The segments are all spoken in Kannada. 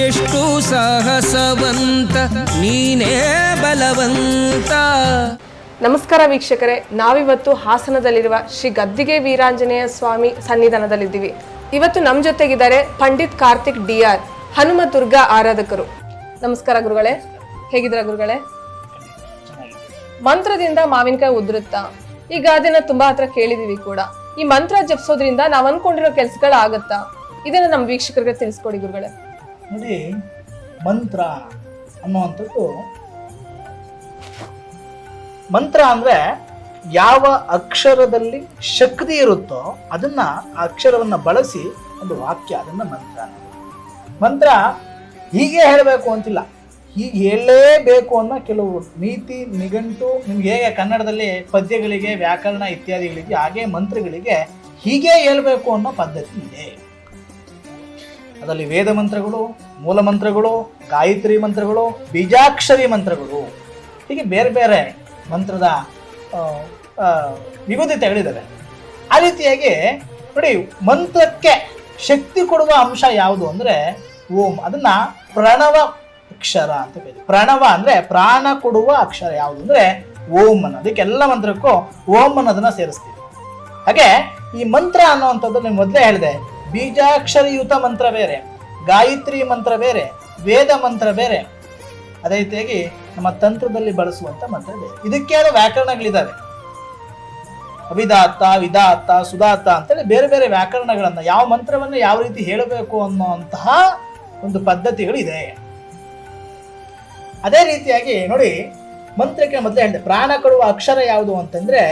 ಎಷ್ಟು ಸಾಹಸವಂತ, ನೀನೇ ಬಲವಂತ. ನಮಸ್ಕಾರ ವೀಕ್ಷಕರೇ, ನಾವಿವತ್ತು ಹಾಸನದಲ್ಲಿರುವ ಶ್ರೀ ಗದ್ದಿಗೆ ವೀರಾಂಜನೇಯ ಸ್ವಾಮಿ ಸನ್ನಿಧಾನದಲ್ಲಿದ್ದೀವಿ. ಇವತ್ತು ನಮ್ಮ ಜೊತೆಗಿದ್ದಾರೆ ಪಂಡಿತ್ ಕಾರ್ತಿಕ್ ಡಿ ಆರ್ ಹನುಮ ದುರ್ಗಾ ಆರಾಧಕರು. ನಮಸ್ಕಾರ ಗುರುಗಳೇ ಹೇಗಿದ್ರ ಗುರುಗಳೇ? ಮಂತ್ರದಿಂದ ಮಾವಿನಕಾಯಿ ಉದುರುತ್ತಾ? ಈ ಗಾದೆನ ತುಂಬಾ ಹತ್ರ ಕೇಳಿದೀವಿ ಕೂಡ. ಈ ಮಂತ್ರ ಜಪಿಸೋದ್ರಿಂದ ನಾವ್ ಅನ್ಕೊಂಡಿರೋ ಕೆಲ್ಸಗಳು ಆಗತ್ತಾ? ಇದನ್ನ ನಮ್ಮ ವೀಕ್ಷಕರಿಗೆ ತಿಳಿಸ್ಕೊಡಿ ಗುರುಗಳೇ. ನೋಡಿ, ಮಂತ್ರ ಅನ್ನುವಂಥದ್ದು. ಮಂತ್ರ ಅಂದ್ರೆ ಯಾವ ಅಕ್ಷರದಲ್ಲಿ ಶಕ್ತಿ ಇರುತ್ತೋ ಅದನ್ನ ಆ ಅಕ್ಷರವನ್ನ ಬಳಸಿ ಒಂದು ವಾಕ್ಯ, ಅದನ್ನ ಮಂತ್ರ. ಮಂತ್ರ ಹೀಗೆ ಹೇಳಬೇಕು ಅಂತಿಲ್ಲ. ಹೀಗೆ ಹೇಳಲೇಬೇಕು ಅನ್ನೋ ಕೆಲವು ನೀತಿ, ನಿಘಂಟು, ನಿಮ್ಗೆ ಹೇಗೆ ಕನ್ನಡದಲ್ಲಿ ಪದ್ಯಗಳಿಗೆ, ವ್ಯಾಕರಣ ಇತ್ಯಾದಿಗಳಿಗೆ, ಹಾಗೆ ಮಂತ್ರಗಳಿಗೆ ಹೀಗೆ ಹೇಳಬೇಕು ಅನ್ನೋ ಪದ್ಧತಿ ಇದೆ. ಅದರಲ್ಲಿ ವೇದ ಮಂತ್ರಗಳು, ಮೂಲ ಮಂತ್ರಗಳು, ಗಾಯತ್ರಿ ಮಂತ್ರಗಳು, ಬೀಜಾಕ್ಷರಿ ಮಂತ್ರಗಳು. ಹೀಗೆ ಬೇರೆ ಬೇರೆ ಮಂತ್ರದ ವಿವಿಧತೆಗಳಿದ್ದಾವೆ ಆ ರೀತಿಯಾಗಿ ನೋಡಿ, ಮಂತ್ರಕ್ಕೆ ಶಕ್ತಿ ಕೊಡುವ ಅಂಶ ಯಾವುದು ಅಂದರೆ ಓಂ. ಅದನ್ನ ಪ್ರಣವ ಅಕ್ಷರ ಅಂತ ಕರೀತೀವಿ ಪ್ರಣವ ಅಂದರೆ ಪ್ರಾಣ ಕೊಡುವ ಅಕ್ಷರ ಯಾವುದು ಅಂದರೆ ಓಂ ಅನ್ನೋ ಅದಕ್ಕೆಲ್ಲ ಮಂತ್ರಕ್ಕೂ ಓಂ ಅನ್ನೋದನ್ನ ಸೇರಿಸ್ತೀವಿ. ಹಾಗೆ ಈ ಮಂತ್ರ ಅನ್ನುವಂಥದ್ದು ನೀವು ಮೊದಲೇ ಹೇಳಿದೆ. ಬೀಜಾಕ್ಷರಯುತ ಮಂತ್ರ ಬೇರೆ, ಗಾಯತ್ರಿ ಮಂತ್ರ ಬೇರೆ, ವೇದ ಮಂತ್ರ ಬೇರೆ. ಅದೇ ರೀತಿಯಾಗಿ ನಮ್ಮ ತಂತ್ರದಲ್ಲಿ ಬಳಸುವಂತ ಮಂತ್ರ ಬೇರೆ. ಇದಕ್ಕೆ ಆದ ವ್ಯಾಕರಣಗಳಿದ್ದಾವೆ ಅವಿದಾತ್ತ, ವಿದಾತ್ತ ಸುಧಾತ ಅಂತೇಳಿ ಬೇರೆ ಬೇರೆ ವ್ಯಾಕರಣಗಳನ್ನ ಯಾವ ಮಂತ್ರವನ್ನು ಯಾವ ರೀತಿ ಹೇಳಬೇಕು ಅನ್ನುವಂತಹ ಒಂದು ಪದ್ಧತಿಗಳಿದೆ. ಅದೇ ರೀತಿಯಾಗಿ ನೋಡಿ, ಮಂತ್ರಕ್ಕೆ ಮೊದಲೇ ಹೇಳಿದೆ, ಪ್ರಾಣ ಕೊಡುವ ಅಕ್ಷರ ಯಾವುದು ಅಂತಂದ್ರೆ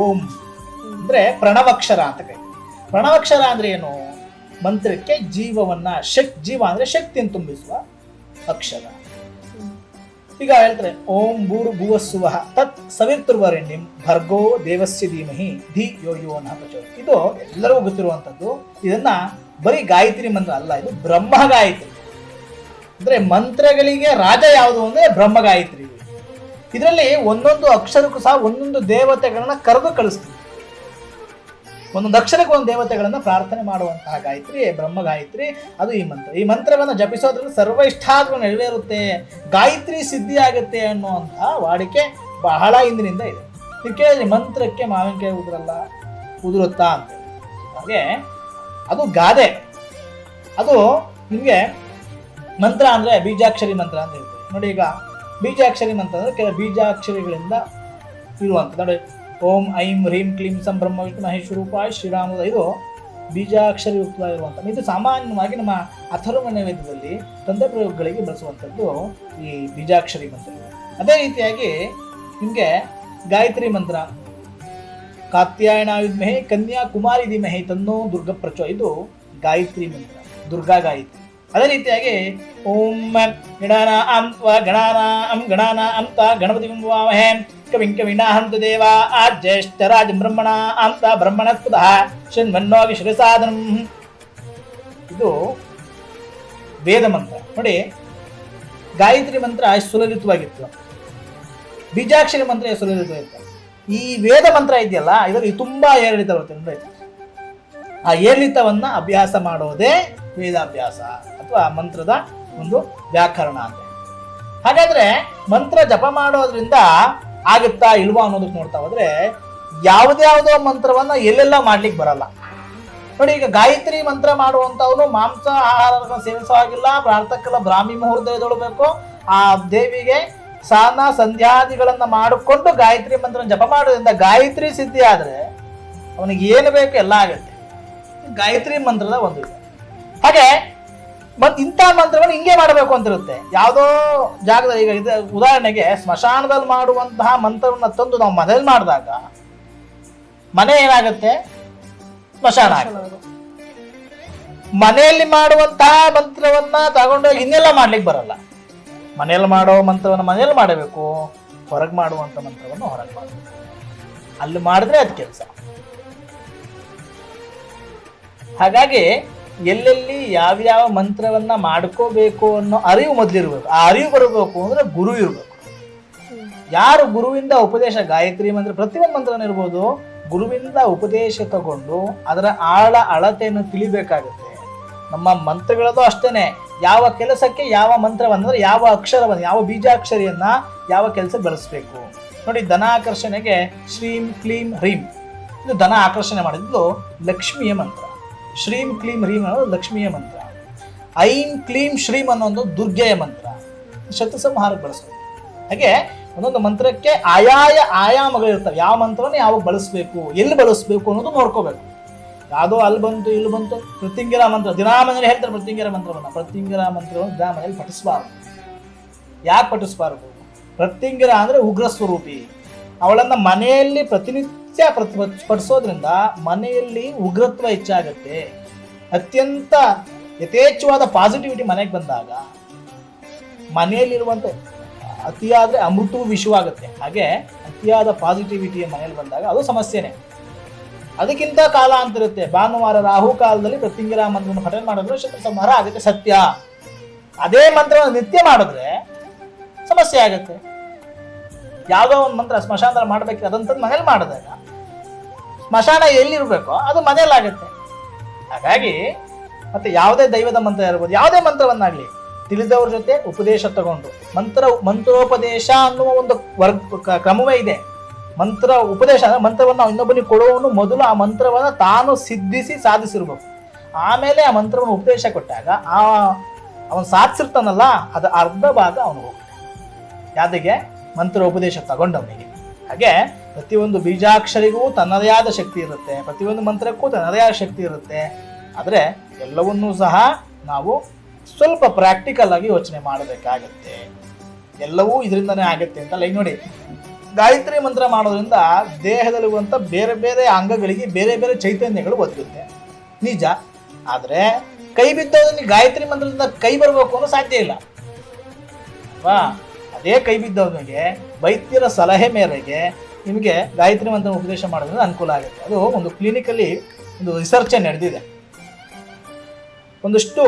ಓಂ, ಅಂದ್ರೆ ಪ್ರಣವಕ್ಷರ ಅಂತ ಕರೀತೀವಿ ಪ್ರಣವಕ್ಷರ ಅಂದ್ರೆ ಏನು? ಮಂತ್ರಕ್ಕೆ ಜೀವವನ್ನ, ಶಕ್, ಜೀವ ಅಂದ್ರೆ ಶಕ್ತಿಯನ್ನು ತುಂಬಿಸುವ ಅಕ್ಷರ. ಈಗ ಹೇಳ್ತಾರೆ, ಓಂ ಭೂರು ಭುವಸ್ಸುವ ತತ್ ಸವಿತೃವರಣ್ಯಂ ಭರ್ಗೋ ದೇವಸ್ಯ ಧೀಮಹಿ ಧಿ ಯೋ ಯೋ. ಇದು ಎಲ್ಲರಿಗೂ ಗೊತ್ತಿರುವಂಥದ್ದು ಇದನ್ನ ಬರೀ ಗಾಯತ್ರಿ ಮಂತ್ರ ಅಲ್ಲ, ಇದು ಬ್ರಹ್ಮ ಗಾಯತ್ರಿ. ಅಂದ್ರೆ ಮಂತ್ರಗಳಿಗೆ ರಾಜ ಯಾವುದು ಅಂದ್ರೆ ಬ್ರಹ್ಮ ಗಾಯತ್ರಿ. ಇದರಲ್ಲಿ ಒಂದೊಂದು ಅಕ್ಷರಕ್ಕೂ ಸಹ ಒಂದೊಂದು ದೇವತೆಗಳನ್ನ ಕರೆದು ಕಳಿಸ್ತೀವಿ ಒಂದೊಂದು ಅಕ್ಷರಕ್ಕೆ ಒಂದು ದೇವತೆಗಳನ್ನ ಪ್ರಾರ್ಥನೆ ಮಾಡುವಂತಹ ಗಾಯತ್ರಿ, ಬ್ರಹ್ಮ ಗಾಯತ್ರಿ, ಅದು ಈ ಮಂತ್ರ. ಈ ಮಂತ್ರವನ್ನು ಜಪಿಸೋದ್ರಿಂದ ಸರ್ವ ಇಷ್ಟಾದರೂ ನೆರವೇರುತ್ತೆ, ಗಾಯತ್ರಿ ಸಿದ್ಧಿ ಆಗುತ್ತೆ ಅನ್ನುವಂತಹ ವಾಡಿಕೆ ಬಹಳ ಹಿಂದಿನಿಂದ ಇದೆ. ನೀವು ಕೇಳಿದ್ರಿ ಮಂತ್ರಕ್ಕೆ ಮಾವಿನಕಾಯಿ ಉದುರಲ್ಲ, ಉದುರುತ್ತಾ ಅಂತ ಹಾಗೆ ಅದು ಗಾದೆ. ಅದು ನಿಮಗೆ ಮಂತ್ರ ಅಂದರೆ ಬೀಜಾಕ್ಷರಿ ಮಂತ್ರ ಅಂತ ಹೇಳ್ತೀವಿ. ನೋಡಿ ಈಗ ಬೀಜಾಕ್ಷರಿ ಮಂತ್ರ ಅಂದರೆ ಕೆಲವು ಬೀಜಾಕ್ಷರಿಗಳಿಂದ ಇರುವಂಥ ನೋಡಿ ಓಂ ಐಂ ಹ್ರೀಂ ಕ್ಲೀಂ ಸಂ ಬ್ರಹ್ಮ ವಿಷ್ಣು ಮಹೇಶ್ವರೂಪಾಯ ಶ್ರೀರಾಮದ ಇದು ಬೀಜಾಕ್ಷರಯುಕ್ತವಾಗಿರುವಂಥ ಇದು ಸಾಮಾನ್ಯವಾಗಿ ನಮ್ಮ ಅಥರ್ವ ನೈವೇದ್ಯದಲ್ಲಿ ತಂತ್ರಪ್ರಯೋಗಗಳಿಗೆ ಬಳಸುವಂಥದ್ದು ಈ ಬೀಜಾಕ್ಷರಿ ಮಂತ್ರ. ಅದೇ ರೀತಿಯಾಗಿ ನಿಮಗೆ ಗಾಯತ್ರಿ ಮಂತ್ರ. ಕಾತ್ಯಾಯಣ ವಿದ್ಮಹೆ ಕನ್ಯಾ ಕುಮಾರಿ ಧೀಮಹೆ ತನ್ನೋ ದುರ್ಗ ಪ್ರಚೋ ಇದು ಗಾಯತ್ರಿ ಮಂತ್ರ, ದುರ್ಗಾ ಗಾಯತ್ರಿ. ಅದೇ ರೀತಿಯಾಗಿ ಓಂ ಗಣಾನ ಅಂತ್ವ ಗಣಾನ ಅಂ ಗಣಾನ ಅಂತ ಗಣಪತಿ ಬಿಂಬವಾಮಹೆ ಬ್ರಹ್ಮಣ ಅಂತ ಬ್ರಹ್ಮಣ ಸ್ಪುತಃ ವಿಶ್ವ ಸಾಧನ ಇದು ವೇದ ಮಂತ್ರ. ನೋಡಿ, ಗಾಯತ್ರಿ ಮಂತ್ರ ಸುಲಲಿತವಾಗಿತ್ತು. ಬೀಜಾಕ್ಷರಿ ಮಂತ್ರ ಸುಲಲಿತವಾಗಿತ್ತು. ಈ ವೇದ ಮಂತ್ರ ಇದೆಯಲ್ಲ, ಇದರಲ್ಲಿ ತುಂಬಾ ಏರಿಳಿತ ಬರುತ್ತೆ ನೋಡಿ ಆ ಏರಿಳಿತವನ್ನ ಅಭ್ಯಾಸ ಮಾಡೋದೇ ವೇದಾಭ್ಯಾಸ ಅಥವಾ ಮಂತ್ರದ ಒಂದು ವ್ಯಾಕರಣ ಅಂತ. ಹಾಗಾದ್ರೆ ಮಂತ್ರ ಜಪ ಮಾಡೋದ್ರಿಂದ ಆಗುತ್ತಾ ಇಲ್ವಾ ಅನ್ನೋದಕ್ಕೆ ನೋಡ್ತಾ ಹೋದ್ರೆ ಯಾವುದ್ಯಾವುದೋ ಮಂತ್ರವನ್ನ ಎಲ್ಲೆಲ್ಲ ಮಾಡ್ಲಿಕ್ಕೆ ಬರಲ್ಲ. ನೋಡಿ, ಈಗ ಗಾಯತ್ರಿ ಮಂತ್ರ ಮಾಡುವಂತವನು ಮಾಂಸ ಆಹಾರ ಸೇವಿಸೋ ಹಾಗಿಲ್ಲ ಪ್ರಾರ್ಥಕ್ಕೆಲ್ಲ ಬ್ರಾಹ್ಮಿ ಮುಹೂರ್ತ ಎದ್ದೇಳಬೇಕು ಆ ದೇವಿಗೆ ಸ್ನಾನ ಸಂಧ್ಯಾದಿಗಳನ್ನ ಮಾಡಿಕೊಂಡು ಗಾಯತ್ರಿ ಮಂತ್ರ ಜಪ ಮಾಡೋದ್ರಿಂದ ಗಾಯತ್ರಿ ಸಿದ್ಧಿ ಆದ್ರೆ ಅವನಿಗೆ ಏನು ಬೇಕು ಎಲ್ಲ ಆಗುತ್ತೆ. ಗಾಯತ್ರಿ ಮಂತ್ರದ ಒಂದು ಹಾಗೆ ಮತ್ ಇಂಥ ಮಂತ್ರವನ್ನು ಹಿಂಗೆ ಮಾಡಬೇಕು ಅಂತಿರುತ್ತೆ. ಯಾವುದೋ ಜಾಗದಲ್ಲಿ ಈಗ ಇದು ಉದಾಹರಣೆಗೆ ಸ್ಮಶಾನದಲ್ಲಿ ಮಾಡುವಂತಹ ಮಂತ್ರವನ್ನ ತಂದು ನಾವು ಮನೇಲಿ ಮಾಡಿದಾಗ ಮನೆ ಏನಾಗುತ್ತೆ? ಸ್ಮಶಾನ ಆಗುತ್ತೆ. ಮನೆಯಲ್ಲಿ ಮಾಡುವಂತಹ ಮಂತ್ರವನ್ನ ತಗೊಂಡೋಗಿ ಇನ್ನೆಲ್ಲ ಮಾಡ್ಲಿಕ್ಕೆ ಬರಲ್ಲ. ಮನೆಯಲ್ಲಿ ಮಾಡೋ ಮಂತ್ರವನ್ನು ಮನೆಯಲ್ಲಿ ಮಾಡಬೇಕು. ಹೊರಗೆ ಮಾಡುವಂತ ಮಂತ್ರವನ್ನು ಹೊರಗೆ ಮಾಡಬೇಕು. ಅಲ್ಲಿ ಮಾಡಿದ್ರೆ ಅದು ಕೆಲಸ. ಹಾಗಾಗಿ ಎಲ್ಲೆಲ್ಲಿ ಯಾವ್ಯಾವ ಮಂತ್ರವನ್ನ ಮಾಡ್ಕೋಬೇಕು ಅನ್ನೋ ಅರಿವು ಮೊದಲಿರ್ಬೇಕು. ಆ ಅರಿವು ಬರಬೇಕು ಅಂದ್ರೆ ಗುರು ಇರಬೇಕು. ಯಾರು ಗುರುವಿಂದ ಉಪದೇಶ ಗಾಯತ್ರಿ ಮಂತ್ರ, ಪ್ರತಿಯೊಂದು ಮಂತ್ರನ ಇರ್ಬೋದು, ಗುರುವಿಂದ ಉಪದೇಶ ತಗೊಂಡು ಅದರ ಆಳ ಅಳತೆಯನ್ನು ತಿಳಿಬೇಕಾಗುತ್ತೆ. ನಮ್ಮ ಮಂತ್ರಗಳದ್ದು ಅಷ್ಟೇನೆ. ಯಾವ ಕೆಲಸಕ್ಕೆ ಯಾವ ಮಂತ್ರವನ್ನು ಅಂದ್ರೆ ಯಾವ ಅಕ್ಷರವನ್ನು, ಯಾವ ಬೀಜಾಕ್ಷರಿಯನ್ನ ಯಾವ ಕೆಲಸಕ್ಕೆ ಬಳಸಬೇಕು. ನೋಡಿ ಧನ ಆಕರ್ಷಣೆಗೆ ಶ್ರೀಂ ಕ್ಲೀಂ ಹ್ರೀಂ. ಇದು ಧನ ಆಕರ್ಷಣೆ ಮಾಡಿದ್ದು ಲಕ್ಷ್ಮಿಯ ಮಂತ್ರ. ಶ್ರೀಂ ಕ್ಲೀಂ ಹ್ರೀಂ ಅನ್ನೋದು ಲಕ್ಷ್ಮಿಯ ಮಂತ್ರ. ಐಂ ಕ್ಲೀಂ ಶ್ರೀಂ ಅನ್ನೋ ದುರ್ಗೆಯ ಮಂತ್ರ. ಶತ್ರು ಸಂಹಾರಕ್ಕೆ ಬಳಸೋದು. ಹಾಗೆ ಒಂದೊಂದು ಮಂತ್ರಕ್ಕೆ ಆಯಾಯ ಆಯಾಮಗಳಿರ್ತವೆ ಯಾವ ಮಂತ್ರವನ್ನು ಯಾವಾಗ ಬಳಸಬೇಕು, ಎಲ್ಲಿ ಬಳಸಬೇಕು ಅನ್ನೋದು ನೋಡ್ಕೋಬೇಕು. ಯಾವುದೋ ಅಲ್ಲಿ ಬಂತು, ಇಲ್ಲಿ ಬಂತು ಪ್ರತಿಂಗಿರ ಮಂತ್ರ. ದಿನಾ ಹೇಳ್ತಾರೆ ಪ್ರತಿಂಗಿರ ಮಂತ್ರವನ್ನು. ಪ್ರತಿಂಗಿರ ಮಂತ್ರವನ್ನು ದಿನಾ ಮನೆಯಲ್ಲಿ ಪಠಿಸಬಾರದು. ಯಾಕೆ ಪಠಿಸಬಾರದು? ಪ್ರತಿಂಗಿರ ಅಂದರೆ ಉಗ್ರ ಸ್ವರೂಪಿ. ಅವಳನ್ನು ಮನೆಯಲ್ಲಿ ಪ್ರತಿನಿತ್ಯ ಪ್ರತಿ ಪಡಿಸೋದ್ರಿಂದ ಮನೆಯಲ್ಲಿ ಉಗ್ರತ್ವ ಹೆಚ್ಚಾಗುತ್ತೆ. ಅತ್ಯಂತ ಯಥೇಚ್ಛವಾದ ಪಾಸಿಟಿವಿಟಿ ಮನೆಗೆ ಬಂದಾಗ ಮನೆಯಲ್ಲಿರುವಂತ ಅತಿಯಾದರೆ ಅಮೃತವು ವಿಷವಾಗುತ್ತೆ. ಹಾಗೆ ಅತಿಯಾದ ಪಾಸಿಟಿವಿಟಿ ಮನೆಯಲ್ಲಿ ಬಂದಾಗ ಅದು ಸಮಸ್ಯೆನೆ. ಅದಕ್ಕಿಂತ ಕಾಲ ಅಂತ ಇರುತ್ತೆ. ಭಾನುವಾರ, ರಾಹು ಕಾಲದಲ್ಲಿ ಪ್ರತಿಂಗಿರ ಮಂತ್ರವನ್ನು ಪಠನೆ ಮಾಡಿದ್ರೆ ಶತ್ರು ಸಂಹಾರ ಆಗುತ್ತೆ ಸತ್ಯ. ಅದೇ ಮಂತ್ರವನ್ನು ನಿತ್ಯ ಮಾಡಿದ್ರೆ ಸಮಸ್ಯೆ ಆಗುತ್ತೆ. ಯಾವುದೋ ಒಂದು ಮಂತ್ರ ಸ್ಮಶಾಂತರ ಮಾಡ್ಬೇಕು ಅದಂತ ಮನೇಲಿ ಮಾಡಿದಾಗ ಸ್ಮಶಾನ ಎಲ್ಲಿರ್ಬೇಕೋ ಅದು ಮನೆಯಲ್ಲಾಗುತ್ತೆ. ಹಾಗಾಗಿ ಮತ್ತೆ ಯಾವುದೇ ದೈವದ ಮಂತ್ರ ಇರ್ಬೋದು, ಯಾವುದೇ ಮಂತ್ರವನ್ನಾಗಲಿ ತಿಳಿದವ್ರ ಜೊತೆ ಉಪದೇಶ ತಗೊಂಡು, ಮಂತ್ರ, ಮಂತ್ರೋಪದೇಶ ಅನ್ನುವ ಒಂದು ವರ್ಗ ಕ್ರಮವೇ ಇದೆ. ಮಂತ್ರ, ಉಪದೇಶ ಅಂದ್ರೆ ಮಂತ್ರವನ್ನು ಇನ್ನೊಬ್ಬನಿಗೆ ಕೊಡುವವನು ಮೊದಲು ಆ ಮಂತ್ರವನ್ನು ತಾನು ಸಿದ್ಧಿಸಿ ಸಾಧಿಸಿರ್ಬೇಕು. ಆಮೇಲೆ ಆ ಮಂತ್ರವನ್ನು ಉಪದೇಶ ಕೊಟ್ಟಾಗ ಆ ಅವನು ಸಾಧಿಸಿರ್ತಾನಲ್ಲ, ಅದು ಅರ್ಧ ಭಾಗ ಅವನು ಹೋಗುತ್ತೆ ಯಾದಿಗೆ ಮಂತ್ರ ಉಪದೇಶ ತಗೊಂಡವನಿಗೆ. ಹಾಗೆ ಪ್ರತಿಯೊಂದು ಬೀಜಾಕ್ಷರಿಗೂ ತನ್ನದೇ ಆದ ಶಕ್ತಿ ಇರುತ್ತೆ, ಪ್ರತಿಯೊಂದು ಮಂತ್ರಕ್ಕೂ ತನ್ನದೇ ಆದ ಶಕ್ತಿ ಇರುತ್ತೆ. ಆದರೆ ಎಲ್ಲವನ್ನೂ ಸಹ ನಾವು ಸ್ವಲ್ಪ ಪ್ರಾಕ್ಟಿಕಲ್ ಆಗಿ ಯೋಚನೆ ಮಾಡಬೇಕಾಗತ್ತೆ. ಎಲ್ಲವೂ ಇದರಿಂದನೇ ಆಗುತ್ತೆ ಅಂತ ಲೈಕ್ ನೋಡಿ, ಗಾಯತ್ರಿ ಮಂತ್ರ ಮಾಡೋದ್ರಿಂದ ದೇಹದಲ್ಲಿರುವಂಥ ಬೇರೆ ಬೇರೆ ಅಂಗಗಳಿಗೆ ಬೇರೆ ಬೇರೆ ಚೈತನ್ಯಗಳು ಒದಗುತ್ತೆ. ನಿಜ. ಆದರೆ ಕೈ ಬಿದ್ದವನಿಗೆ ಗಾಯತ್ರಿ ಮಂತ್ರದಿಂದ ಕೈ ಬರಬೇಕು ಅನ್ನೋ ಸಾಧ್ಯ ಇಲ್ಲ. ಅಲ್ವಾ? ಅದೇ ಕೈ ಬಿದ್ದವನಿಗೆ ವೈದ್ಯರ ಸಲಹೆ ಮೇರೆಗೆ ನಿಮಗೆ ಗಾಯತ್ರಿ ಮಂತ್ರ ಉಪದೇಶ ಮಾಡೋದ್ರಿಂದ ಅನುಕೂಲ ಆಗುತ್ತೆ. ಅದು ಒಂದು ಕ್ಲಿನಿಕಲ್ಲಿ ಒಂದು ರಿಸರ್ಚ್ ನಡೆದಿದೆ. ಒಂದಷ್ಟು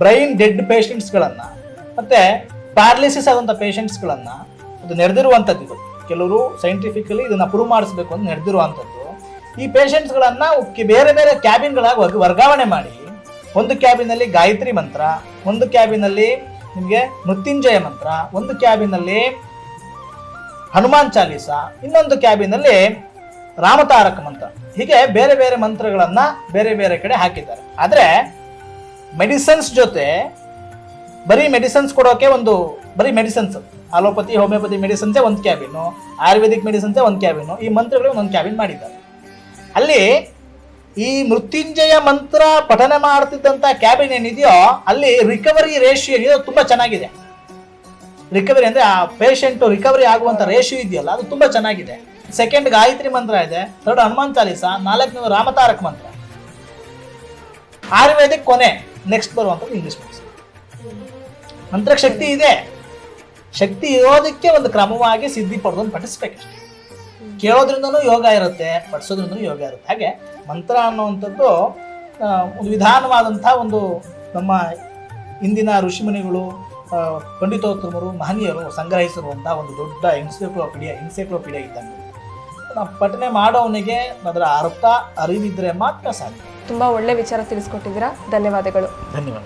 ಬ್ರೈನ್ ಡೆಡ್ ಪೇಷಂಟ್ಸ್ಗಳನ್ನು ಮತ್ತು ಪ್ಯಾರಲಿಸಿಸ್ ಆದಂಥ ಪೇಷಂಟ್ಸ್ಗಳನ್ನು ಅದು ನಡೆದಿರುವಂಥದ್ದು ಇದು. ಕೆಲವರು ಸೈಂಟಿಫಿಕಲಿ ಇದನ್ನು ಪ್ರೂವ್ ಮಾಡಿಸ್ಬೇಕು ಅಂತ ನಡೆದಿರುವಂಥದ್ದು. ಈ ಪೇಷಂಟ್ಸ್ಗಳನ್ನು ಬೇರೆ ಬೇರೆ ಕ್ಯಾಬಿನ್ಗಳಾಗಿ ವರ್ಗ, ವರ್ಗಾವಣೆ ಮಾಡಿ, ಒಂದು ಕ್ಯಾಬಿನಲ್ಲಿ ಗಾಯತ್ರಿ ಮಂತ್ರ, ಒಂದು ಕ್ಯಾಬಿನಲ್ಲಿ ನಿಮಗೆ ಮೃತ್ಯುಂಜಯ ಮಂತ್ರ, ಒಂದು ಕ್ಯಾಬಿನಲ್ಲಿ ಹನುಮಾನ್ ಚಾಲೀಸ, ಇನ್ನೊಂದು ಕ್ಯಾಬಿನಲ್ಲಿ ರಾಮತಾರಕ ಮಂತ್ರ. ಹೀಗೆ ಬೇರೆ ಬೇರೆ ಮಂತ್ರಗಳನ್ನ ಬೇರೆ ಬೇರೆ ಕಡೆ ಹಾಕಿದ್ದಾರೆ. ಆದರೆ ಮೆಡಿಸನ್ಸ್ ಜೊತೆ ಬರೀ ಮೆಡಿಸನ್ಸ್ ಕೊಡೋಕೆ ಒಂದು, ಬರೀ ಮೆಡಿಸನ್ಸ್ ಅಲೋಪತಿ, ಹೋಮಿಯೋಪತಿ ಮೆಡಿಸನ್ಸೇ ಒಂದು ಕ್ಯಾಬಿನು ಆಯುರ್ವೇದಿಕ್ ಮೆಡಿಸನ್ಸೇ ಒಂದು ಕ್ಯಾಬಿನು ಈ ಮಂತ್ರಗಳು ಒಂದು ಕ್ಯಾಬಿನ್ ಮಾಡಿದ್ದಾರೆ. ಅಲ್ಲಿ ಈ ಮೃತ್ಯುಂಜಯ ಮಂತ್ರ ಪಠನೆ ಮಾಡ್ತಿದ್ದಂಥ ಕ್ಯಾಬಿನ್ ಏನಿದೆಯೋ, ಅಲ್ಲಿ ರಿಕವರಿ ರೇಷಿಯೋ ಏನಿದೆ ತುಂಬಾ ಚೆನ್ನಾಗಿದೆ. ರಿಕವರಿ ಅಂದ್ರೆ ಆ ಪೇಷಂಟ್ ರಿಕವರಿ ಆಗುವಂತ ರೇಷಿಯೋ ಇದೆಯಲ್ಲ, ಅದು ತುಂಬಾ ಚೆನ್ನಾಗಿದೆ. ಸೆಕೆಂಡ್ ಗಾಯತ್ರಿ ಮಂತ್ರ ಇದೆ ಥರ್ಡ್ ಹನುಮಾನ್ ಚಾಲೀಸ, ನಾಲ್ಕನೇದು ರಾಮತಾರಕ ಮಂತ್ರ. ಆಯುರ್ವೇದಿಕ್ ಕೊನೆ ನೆಕ್ಸ್ಟ್ ಬರುವಂಥದ್ದು ಇಂಗ್ಲಿಷ್ ಮಂತ್ರ ಮಂತ್ರಕ್ಕೆ ಶಕ್ತಿ ಇದೆ. ಶಕ್ತಿ ಇರೋದಕ್ಕೆ ಒಂದು ಕ್ರಮವಾಗಿ ಸಿದ್ಧಿ ಪಡೆದೊಂದು ಪಠಿಸ್ಬೇಕು ಕೇಳೋದ್ರಿಂದನೂ ಯೋಗ ಇರುತ್ತೆ, ಪಠಿಸೋದ್ರಿಂದನೂ ಯೋಗ ಇರುತ್ತೆ. ಹಾಗೆ ಮಂತ್ರ ಅನ್ನುವಂಥದ್ದು ಒಂದು ವಿಧಾನವಾದಂಥ ಒಂದು ನಮ್ಮ ಇಂದಿನ ಋಷಿಮುನಿಗಳು ಪಂಡಿತೋತ್ತಮರು ಮಹನೀಯರು ಸಂಗ್ರಹಿಸಿರುವಂಥ ಒಂದು ದೊಡ್ಡ ಎನ್ಸೈಕ್ಲೋಪೀಡಿಯಾ ಎನ್ಸೈಕ್ಲೋಪೀಡಿಯಾ ಇದ್ದಂಗೆ ನಾವು ಪಠನೆ ಮಾಡೋವನಿಗೆ ಅದರ ಅರ್ಥ ಅರಿವಿದ್ರೆ ಮಾತ್ರ ಸಾಧ್ಯ. ತುಂಬಾ ಒಳ್ಳೆ ವಿಚಾರ ತಿಳಿಸ್ಕೊಟ್ಟಿದ್ದೀರಾ. ಧನ್ಯವಾದಗಳು. ಧನ್ಯವಾದ